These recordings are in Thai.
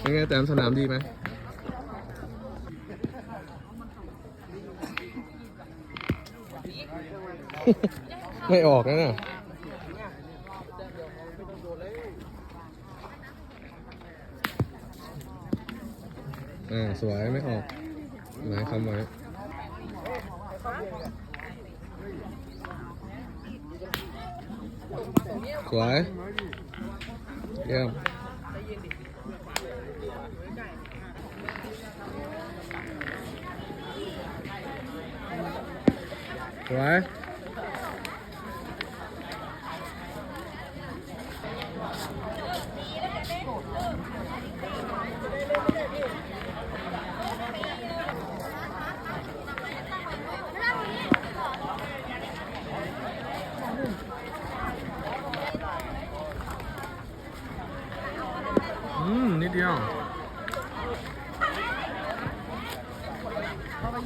เป็นไงแต่สนามดีไหมไม่ออกนะน่ะอ่าสวยไม่ออกหมายคำไว้สวยเยี่ยม สวย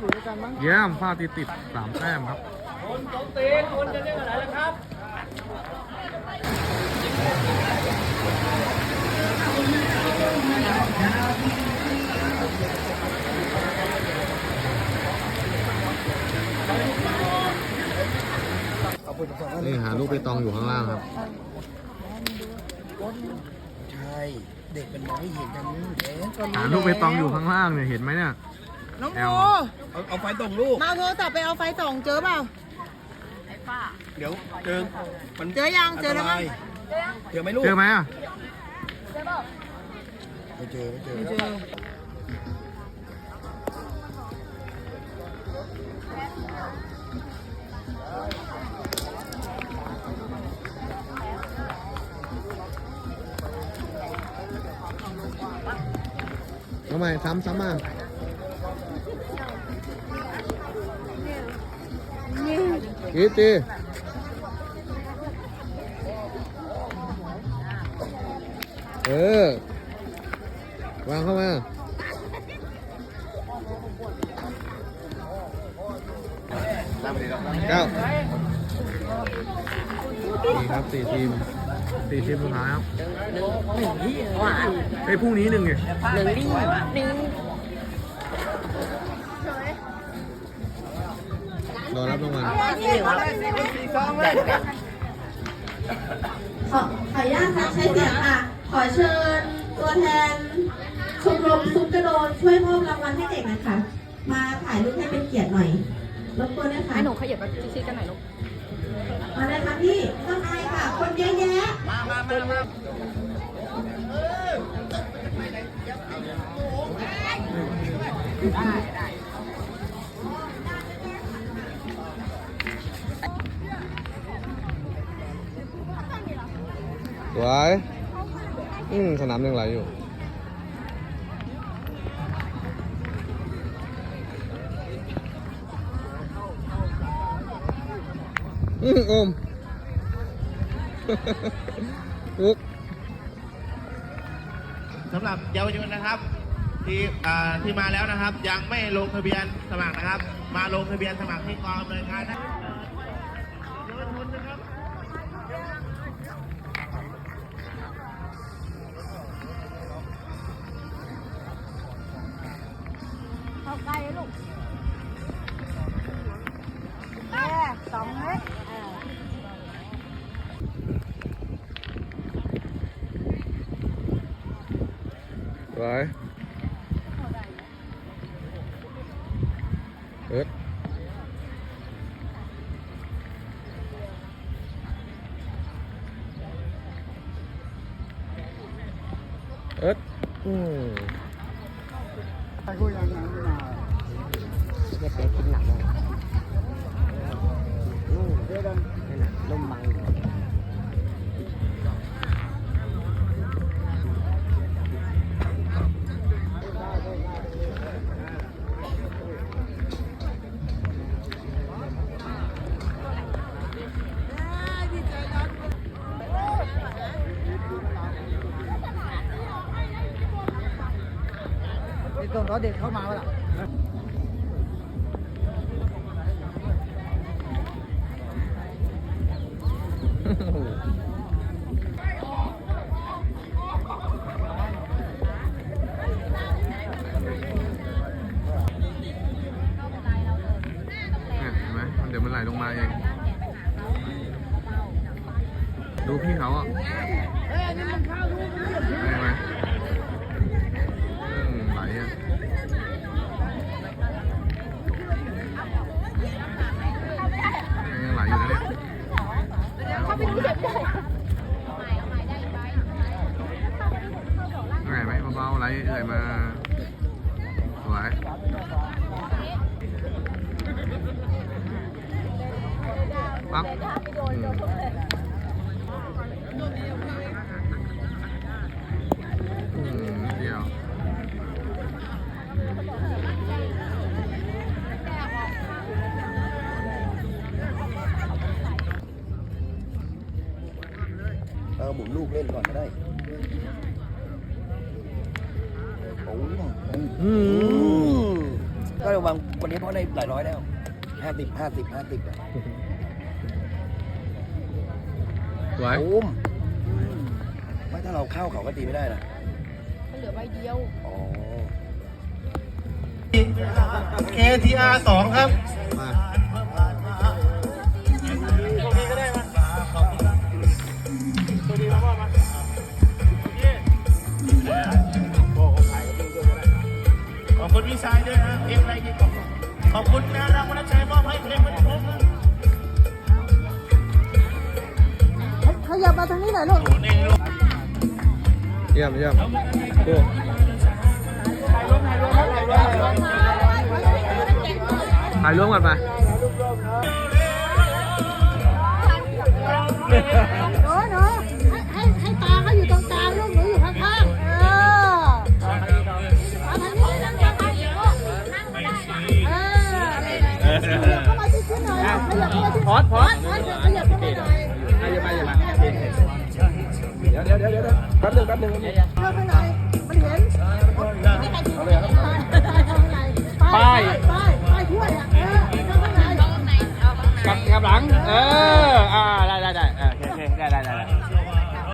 อืมนิดเดียวเยี่ยมฟาดติดติดสามแต้มครับนี่หาลูกไปตองอยู่ข้างล่างครับ ใช่ เด็กมันมองไม่เห็นกันนี่เด็กก็รู้หาลูกไปตองอยู่ข้างล่างเนี่ย เห็นไหมเนี่ย น้องแอโมลเอาเอาไฟตรงลูก มาเอาโทรศัพท์ไปเอาไฟส่องเจอเปล่า เดี๋ยวเจอมันเจอยังเจอแล้วมั้งนตรายเจอไหมลูกเจอไหมอะไม่เจอไม่เจอไม่เจอทำไมซ้ำซ้ำมา กีตีเออ วางเข้ามาเก้านี่ครับสี่ทีมสี่ทีมสุดท้ายครับไอ้ยพรุ่งนี้หนึ่งเนี่ยหนึ่งดิ้งดิ้ง รอรับรางวัลขอขออนุญาตค่ะใช้เสียงค่ะ ขอเชิญตัวแทนชมรมซุปกระโดนช่วยมอบรางวัลให้เด็กหน่อยค่ะ มาถ่ายรูปให้เป็นเกียรติหน่อยรบกวนนะคะให้หนูขยับไปชิดๆกันหน่อยลูกมาเลยค่ะพี่ต้องอายค่ะ คนเยอะแยะ สวยอืมสนามยังไหลอยู่อืมอมปุ๊กสำหรับเยาวชนนะครับ ที่ที่มาแล้วนะครับ ยังไม่ลงทะเบียนสมัครนะครับ มาลงทะเบียนสมัครที่กองอำนวยการนะเยาวชนนะครับ ค่สองเมต เด็กเข้ามาเปล่าเดี๋ยวมันไหลลงมาเอง ดูพี่เขาอะ เฮ้ยนี่มันข้า สวยปั๊บอืมอืมเดียวเออหมุนลูกเล่นก่อนก็ได้โอ้โหอืมก็ ระวังวันนี้เพราะได้หลายร้อยแล้วห้าสิบห้าสิบห้าสิบสวยโอ้มไม่ถ้าเราเข้าเขาก็ตีไม่ได้นะมันเหลือใบเดียว อ๋อ KTR 2ครับ พี่ชายด้วยนะเพลงอะไรดีขอบคุณขอบคุณนะรางวัลชัยมอบให้เพลงมันครบนะขยับมาทางนี้หน่อยลูกเนี่ลูกเยี่ยมเยี่ยมโอ้ถ่ายร่วมกันไป ป๊บนึงแป๊บนึงเลือกข้างในมันเห็นเอาเลยครับข้างในป้ายป้ายป้ายถ้วยอะเออข้างในข้างในกลับกับหลัง เออ อ่า ได้ได้ได้โอเคโอเคได้ได้ได้